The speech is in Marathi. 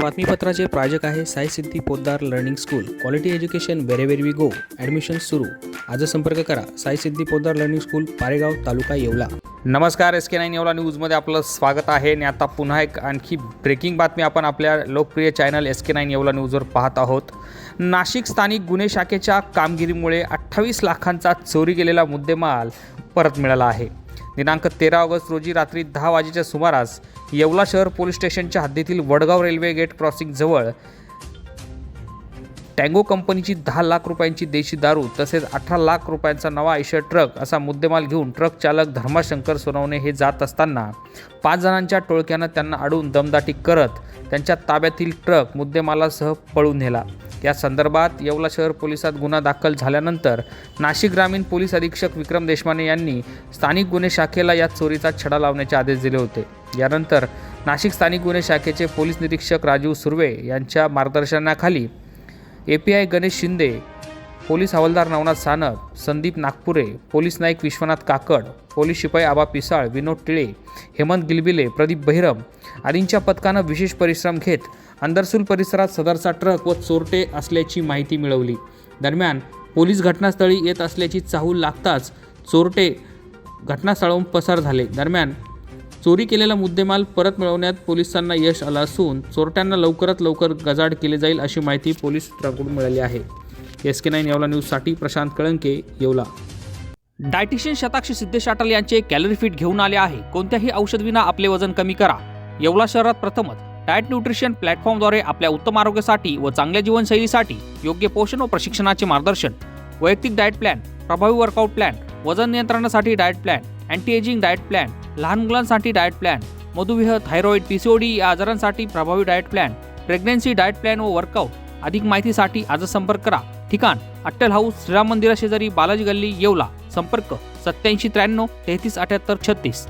बातमीपत्राचे प्रायोजक आहे Sai Siddhi Podar learning school. Quality education wherever we go admission सुरू. आज संपर्क करा. Sai Siddhi Podar learning school Paregaon taluka Yeola. नमस्कार एस के नाईन येवला न्यूजमध्ये आपलं स्वागत आहे. आणि आता पुन्हा एक आणखी ब्रेकिंग बातमी आपण आपल्या लोकप्रिय channel S K nine Yeola न्यूजवर पाहत आहोत. नाशिक स्थानिक गुन्हे शाखेच्या कामगिरीमुळे अठ्ठावीस लाखांचा चोरी गेलेला मुद्देमाल परत मिळाला आहे. दिनांक तेरा ऑगस्ट रोजी रात्री दहा वाजेच्या सुमारास येवला शहर पोलीस स्टेशनच्या हद्दीतील वडगाव रेल्वे गेट क्रॉसिंगजवळ टँगो कंपनीची दहा लाख रुपयांची देशी दारू तसेच अठरा लाख रुपयांचा नवा आयशर ट्रक असा मुद्देमाल घेऊन ट्रक चालक धर्माशंकर सोनवणे हे जात असताना पाच जणांच्या टोळक्यानं त्यांना अडवून दमदाटी करत त्यांच्या ताब्यातील ट्रक मुद्देमालासह पळून नेला. या संदर्भात येवला शहर पोलिसात गुन्हा दाखल झाल्यानंतर नाशिक ग्रामीण पोलीस अधीक्षक विक्रम देशमाने यांनी स्थानिक गुन्हे शाखेला या चोरीचा छडा लावण्याचे आदेश दिले होते. यानंतर नाशिक स्थानिक गुन्हे शाखेचे पोलीस निरीक्षक राजीव सुर्वे यांच्या मार्गदर्शनाखाली A P I Ganesh Shinde police हवालदार नवनाथ सानप संदीप नागपुरे पोलीस नाईक विश्वनाथ काकड पोलीस शिपाई आबा पिसाळ विनोद टिळे हेमंत गिलबिले प्रदीप बहिरम आदींच्या पथकानं विशेष परिश्रम घेत अंदरसूल परिसरात सदरचा ट्रक व चोरटे असल्याची माहिती मिळवली. दरम्यान पोलीस घटनास्थळी येत असल्याची चाहूल लागताच चोरटे घटनास्थळाहून पसार झाले. दरम्यान चोरी केलेला मुद्देमाल परत मिळवण्यात पोलिसांना यश आलं असून चोरट्यांना लवकरात लवकर गजाड केले जाईल अशी माहिती पोलीस सूत्रांकडून मिळाली आहे. एस के नाईन येवला न्यूजसाठी प्रशांत कळंके येवला. डायटिशियन शताक्षी सिद्धेश अटल यांचे कॅलरी फिट घेऊन आले आहे. कोणत्याही औषधविना आपले वजन कमी करा. येवला शहरात प्रथमच. डाएट न्यूट्रिशन प्लॅटफॉर्मद्वारे आपल्या उत्तम आरोग्यासाठी व चांगल्या जीवनशैलीसाठी योग्य पोषण व प्रशिक्षणाचे मार्गदर्शन. वैयक्तिक डाएट प्लॅन प्रभावी वर्कआउट प्लॅन वजन नियंत्रणासाठी diet plan anti ageing diet plan लहान मुलांसाठी डाएट प्लॅन मधुमेह थायरॉइड पीसीओडी या आजारांसाठी प्रभावी diet plan pregnancy diet plan व वर्कआउट अधिक माहितीसाठी आजच संपर्क करा. ठिकाण. अट्टल हाऊस श्रीराम मंदिराशेजारी बालाजी गल्ली येवला. संपर्क सत्याऐंशी त्र्याण्णव तेहतीस अठ्याहत्तर छत्तीस.